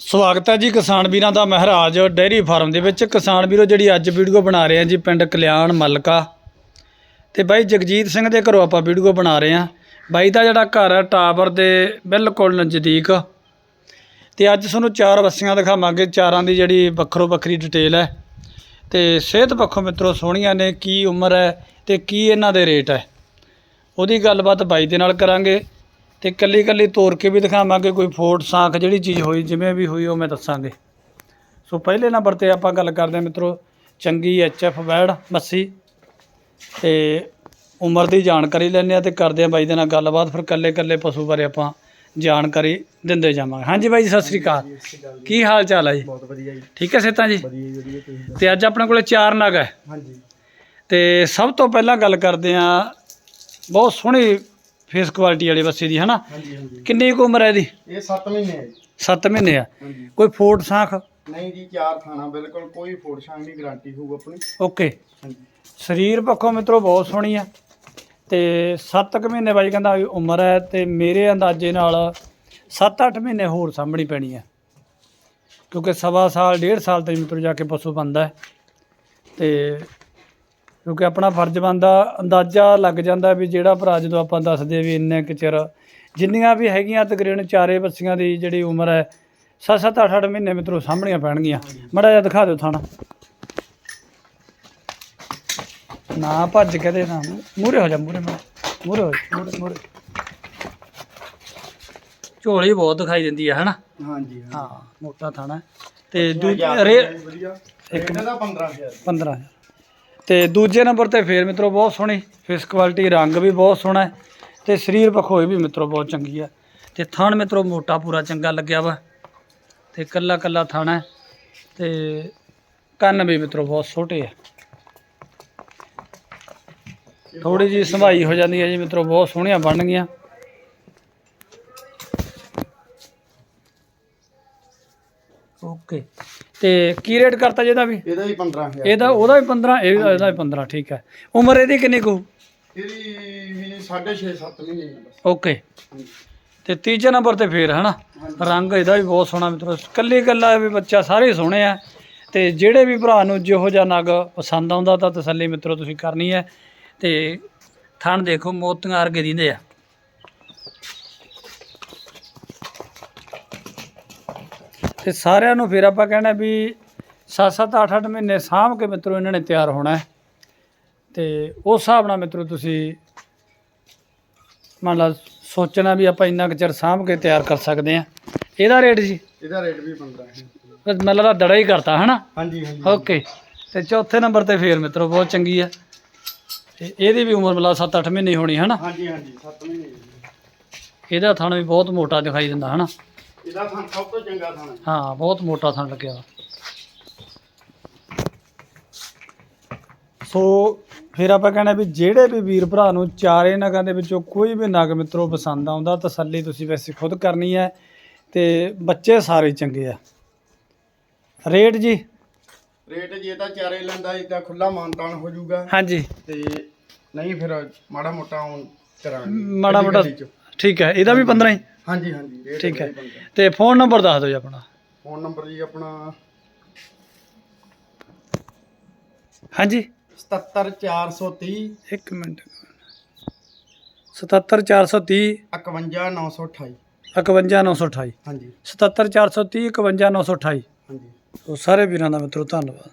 ਸਵਾਗਤ ਹੈ ਜੀ ਕਿਸਾਨ ਵੀਰਾਂ ਦਾ ਮਹਾਰਾਜ ਡੇਅਰੀ ਫਾਰਮ ਦੇ ਵਿੱਚ। ਕਿਸਾਨ ਵੀਰੋ, ਜਿਹੜੀ ਅੱਜ ਵੀਡੀਓ ਬਣਾ ਰਹੇ ਆ ਜੀ ਪਿੰਡ ਕਲਿਆਣ ਮਲਕਾ। ਤੇ ਬਾਈ ਜਗਜੀਤ ਸਿੰਘ ਦੇ ਘਰੋਂ ਆਪਾਂ ਵੀਡੀਓ ਬਣਾ ਰਹੇ ਆ ਬਾਈ ਦਾ ਜਿਹੜਾ ਘਰ ਹੈ, ਟਾਵਰ ਦੇ ਬਿਲਕੁਲ ਨਜ਼ਦੀਕ। ਤੇ ਅੱਜ ਤੁਹਾਨੂੰ ਚਾਰ ਬੱਸੀਆਂ ਦਿਖਾਵਾਂਗੇ। ਚਾਰਾਂ ਦੀ ਜਿਹੜੀ ਵੱਖਰੋ ਵੱਖਰੀ ਡਿਟੇਲ ਹੈ। ਤੇ ਸਿਹਤ ਪੱਖੋਂ ਮਿੱਤਰੋ, ਸੋਹਣੀਆਂ ਨੇ, ਕੀ ਉਮਰ ਹੈ ਤੇ ਕੀ ਇਹਨਾਂ ਦੇ ਰੇਟ ਹੈ। ਉਹਦੀ ਗੱਲਬਾਤ ਬਾਈ ਦੇ ਨਾਲ ਕਰਾਂਗੇ। ਤੇ ਕੱਲੀ ਕੱਲੀ ਤੋੜ ਕੇ ਵੀ ਦਿਖਾਵਾਂਗੇ ਕੋਈ ਫੋਟ ਸਾਖ ਜਿਹੜੀ ਚੀਜ਼ ਹੋਈ ਜਿਵੇਂ ਵੀ ਹੋਈ ਉਹ ਮੈਂ ਦੱਸਾਂਗੇ। ਸੋ ਪਹਿਲੇ ਨੰਬਰ ਤੇ ਆਪਾਂ ਗੱਲ ਕਰਦੇ ਹਾਂ ਮਿੱਤਰੋ ਚੰਗੀ ਐਚਐਫ ਵੈੜ ਮੱਸੀ। ਤੇ ਉਮਰ ਦੀ ਜਾਣਕਾਰੀ ਲੈਂਦੇ ਆ ਤੇ ਕਰਦੇ ਆ ਬਾਈ ਦੇ ਨਾਲ ਗੱਲਬਾਤ ਫਿਰ ਕੱਲੇ ਕੱਲੇ ਪਸ਼ੂ ਬਾਰੇ ਆਪਾਂ ਜਾਣਕਾਰੀ ਦਿੰਦੇ ਜਾਵਾਂਗੇ। ਹਾਂਜੀ ਬਾਈ ਜੀ ਸਤਿ ਸ੍ਰੀ ਅਕਾਲ। ਕੀ ਹਾਲ ਚਾਲ ਹੈ ਜੀ? ਬਹੁਤ ਵਧੀਆ ਜੀ। ਠੀਕ ਹੈ ਸੇਤਾਂ ਜੀ? ਵਧੀਆ ਜੀ ਵਧੀਆ ਤੁਸੀਂ ਦੱਸੋ? ਤੇ ਅੱਜ ਆਪਣੇ ਕੋਲੇ ਚਾਰ ਨਗ ਹੈ। ਹਾਂਜੀ। ਤੇ ਸਭ ਤੋਂ ਪਹਿਲਾਂ ਗੱਲ ਕਰਦੇ ਆ ਬਹੁਤ ਸੋਹਣੀ ਫੇਸ ਕੁਆਲਿਟੀ ਵਾਲੀ ਬੱਸੀ ਦੀ ਹਨਾ? ਹਾਂਜੀ ਹਾਂਜੀ। ਕਿੰਨੀ ਕੁ ਉਮਰ ਹੈ ਇਹਦੀ? ਇਹ 7 ਮਹੀਨੇ ਹੈ ਜੀ। 7 ਮਹੀਨੇ ਆ। ਹਾਂਜੀ। ਕੋਈ ਫੋਟ ਸਾਖ? ਨਹੀਂ ਜੀ ਚਾਰ ਥਾਣਾ ਬਿਲਕੁਲ ਕੋਈ ਫੋੜ ਛਾਂਗ ਦੀ ਗਾਰੰਟੀ ਹੋਊ ਆਪਣੀ। ਓਕੇ। ਹਾਂਜੀ। ਸਰੀਰ ਪੱਖੋਂ ਮਿੱਤਰੋ ਬਹੁਤ ਸੋਹਣੀ ਆ। ਤੇ 7 ਕੁ ਮਹੀਨੇ ਬਾਈ ਕਹਿੰਦਾ ਵੀ ਉਮਰ ਹੈ ਤੇ ਮੇਰੇ ਅੰਦਾਜ਼ੇ ਨਾਲ 7-8 ਮਹੀਨੇ ਹੋਰ ਸਾਂਭਣੀ ਪੈਣੀ ਆ। ਕਿਉਂਕਿ ਸਵਾ ਸਾਲ ਡੇਢ ਸਾਲ ਤੇ ਮਿੱਤਰੋ ਜਾ ਕੇ ਪਸ਼ੂ ਬੰਦਾ ਤੇ ਕਿਉਂਕਿ ਆਪਣਾ ਫਰਜ਼ ਬੰਦਾ ਅੰਦਾਜ਼ਾ ਲੱਗ ਜਾਂਦਾ ਵੀ ਜਿਹੜਾ ਭਰਾ ਜਦੋਂ ਆਪਾਂ ਦੱਸਦੇ ਵੀ ਇੰਨੇ ਕੁ ਚਿਰ ਜਿੰਨੀਆਂ ਵੀ ਹੈਗੀਆਂ ਤਕਰੀਬਨ ਚਾਰੇ ਬੱਸੀਆਂ ਦੀ ਜਿਹੜੀ ਉਮਰ ਹੈ 7-7 8-8 ਮਹੀਨੇ ਮਿੱਤਰੋ ਸਾਂਭਣੀਆਂ ਪੈਣਗੀਆਂ। ਮੜਾ ਜਿਹਾ ਦਿਖਾ ਦਿਓ ਥਾਣਾ। ਨਾ ਭੱਜ ਕੇ ਦੇ ਨਾ ਮੂਰੇ ਹੋ ਜਾ ਮੂਰੇ ਮੂਰੇ ਹੋ ਜਾ ਮੂਰੇ ਮੂਰੇ ਝੋਲੀ ਬਹੁਤ ਦਿਖਾਈ ਦਿੰਦੀ ਹੈ ਹਨਾ? ਹਾਂਜੀ ਹਾਂ। ਮੋਟਾ ਥਾਣਾ। ਤੇ ਦੂਜੇ ਰੇ ਇੱਕ ਦਾ 15000 15000 ਤੇ ਦੂਜੇ ਨੰਬਰ ਤੇ ਫੇਰ ਮਿੱਤਰੋ ਬਹੁਤ ਸੋਹਣੀ ਫੇਸ ਕੁਆਲਿਟੀ ਰੰਗ ਵੀ ਬਹੁਤ ਸੋਹਣਾ ਹੈ ਤੇ ਸਰੀਰ ਪੱਖੋਂ ਵੀ ਮਿੱਤਰੋ ਬਹੁਤ ਚੰਗੀ ਆ ਤੇ ਥਣ ਮਿੱਤਰੋ ਮੋਟਾ ਪੂਰਾ ਚੰਗਾ ਲੱਗਿਆ ਵਾ ਤੇ ਕੱਲਾ ਕੱਲਾ ਥਣ ਹੈ ਤੇ ਕੰਨ ਵੀ ਮਿੱਤਰੋ ਬਹੁਤ ਛੋਟੇ ਆ ਥੋੜੀ ਜੀ ਸੰਭਾਈ ਹੋ ਜਾਂਦੀ ਹੈ ਜੀ ਮਿੱਤਰੋ, ਬਹੁਤ ਸੋਹਣੀਆਂ ਬਣ ਗਈਆਂ। ਓਕੇ। ਤੇ ਕੀ ਰੇਟ ਕਰਤਾ ਜੀ ਇਹਦਾ ਵੀ? ਇਹਦਾ ਵੀ 15000 ਇਹਦਾ ਉਹਦਾ ਵੀ 15 ਇਹ ਇਹਦਾ ਵੀ 15 ਠੀਕ ਹੈ। ਉਮਰ ਇਹਦੀ ਕਿੰਨੀ ਕੁ ਇਹਦੀ ਵੀ 6.5 7 ਮਹੀਨੇ ਹੈ ਬਸ ਓਕੇ। ਹਾਂਜੀ ਤੇ ਤੀਜੇ ਨੰਬਰ ਤੇ ਫੇਰ ਹਨਾ? ਰੰਗ ਇਹਦਾ ਵੀ ਬਹੁਤ ਸੋਹਣਾ ਮਿੱਤਰੋ। ਕੱਲੀ ਕੱਲਾ ਵੀ ਬੱਚਾ ਸਾਰੇ ਸੋਹਣੇ ਆ। ਤੇ ਜਿਹੜੇ ਵੀ ਭਰਾ ਨੂੰ ਜਿਹੋ ਜਿਹਾ ਨਗ ਪਸੰਦ ਆਉਂਦਾ ਤਾਂ ਤਸੱਲੀ ਮਿੱਤਰੋ ਤੁਸੀਂ ਕਰਨੀ ਹੈ। ਤੇ ਥਣ ਦੇਖੋ ਮੋਤੀਆਂ ਵਰਗੇ ਦਿੰਦੇ ਆ। ਤੇ ਸਾਰਿਆਂ ਨੂੰ ਫਿਰ ਆਪਾਂ ਕਹਿਣਾ ਵੀ 7-7 8-8 ਮਹੀਨੇ ਸਾਂਭ ਕੇ ਮਿੱਤਰੋ ਇਹਨਾਂ ਨੇ ਤਿਆਰ ਹੋਣਾ ਹੈ। ਤੇ ਉਸ ਹਿਸਾਬ ਨਾਲ ਮਿੱਤਰੋ ਤੁਸੀਂ ਮੰਨ ਲਾ ਸੋਚਣਾ ਵੀ ਆਪਾਂ ਇੰਨਾ ਕੁ ਚਿਰ ਸਾਂਭ ਕੇ ਤਿਆਰ ਕਰ ਸਕਦੇ ਆ ਇਹਦਾ ਰੇਟ ਜੀ? ਇਹਦਾ ਰੇਟ ਵੀ 15000 ਮੈਨੂੰ ਲੱਗਦਾ ਦੜਾ ਹੀ ਕਰਤਾ ਹਨਾ? ਹਾਂਜੀ ਹਾਂਜੀ। ਓਕੇ। ਤੇ ਚੌਥੇ ਨੰਬਰ ਤੇ ਫੇਰ ਮਿੱਤਰੋ ਬਹੁਤ ਚੰਗੀ ਆ ਤੇ ਇਹਦੀ ਵੀ ਉਮਰ ਮਤਲਬ 7-8 ਮਹੀਨੇ ਹੋਣੀ ਹਨਾ? ਹਾਂਜੀ ਹਾਂਜੀ 7 ਮਹੀਨੇ। ਇਹਦਾ ਥਣ ਵੀ ਬਹੁਤ ਮੋਟਾ ਦਿਖਾਈ ਦਿੰਦਾ ਹਨਾ? ਇਹਦਾ ਥਾਂ ਸਭ ਤੋਂ ਚੰਗਾ ਥਾਣਾ ਹੈ। ਹਾਂ ਬਹੁਤ ਮੋਟਾ ਥਣ ਲੱਗਿਆ। ਸੋ ਫਿਰ ਆਪਾਂ ਕਹਿੰਦੇ ਵੀ ਜਿਹੜੇ ਵੀ ਵੀਰ ਭਰਾ ਨੂੰ ਚਾਰੇ ਨਗਾਂ ਦੇ ਵਿੱਚੋਂ ਕੋਈ ਵੀ ਨਗ ਮਿੱਤਰੋ ਪਸੰਦ ਆਉਂਦਾ ਤਸੱਲੀ ਤੁਸੀਂ ਵੈਸੇ ਖੁਦ ਕਰਨੀ ਹੈ ਤੇ ਬੱਚੇ ਸਾਰੇ ਚੰਗੇ ਆ। ਰੇਟ ਜੀ? ਰੇਟ ਜੇ ਤਾਂ ਚਾਰੇ ਲੈਂਦਾ ਇਦਾਂ ਖੁੱਲਾ ਮਾਨਤਾਨ ਹੋ ਜਾਊਗਾ। ਹਾਂਜੀ। ਤੇ ਨਹੀਂ ਫਿਰ ਮਾੜਾ ਮੋਟਾ ਹੁਣ ਕਰਾਂਗੇ। ਮਾੜਾ ਮੋਟਾ। ਠੀਕ ਹੈ ਇਹਦਾ ਵੀ 15 ਹੀ? ਹਾਂਜੀ ਹਾਂਜੀ ਠੀਕ ਹੈ। ਇਹਦਾ ਹੀ। ਤੇ ਫੋਨ ਨੰਬਰ ਦੱਸ ਦਿਓ ਜੀ ਆਪਣਾ। ਫੋਨ ਨੰਬਰ ਜੀ ਆਪਣਾ ਹਾਂਜੀ। 77430 ਇੱਕ ਮਿੰਟ। 77430 51928 51928 ਹਾਂਜੀ। 77430 51928 ਹਾਂਜੀ। ਸੋ ਸਾਰੇ ਵੀਰਾਂ ਦਾ ਮਿੱਤਰੋ ਧੰਨਵਾਦ।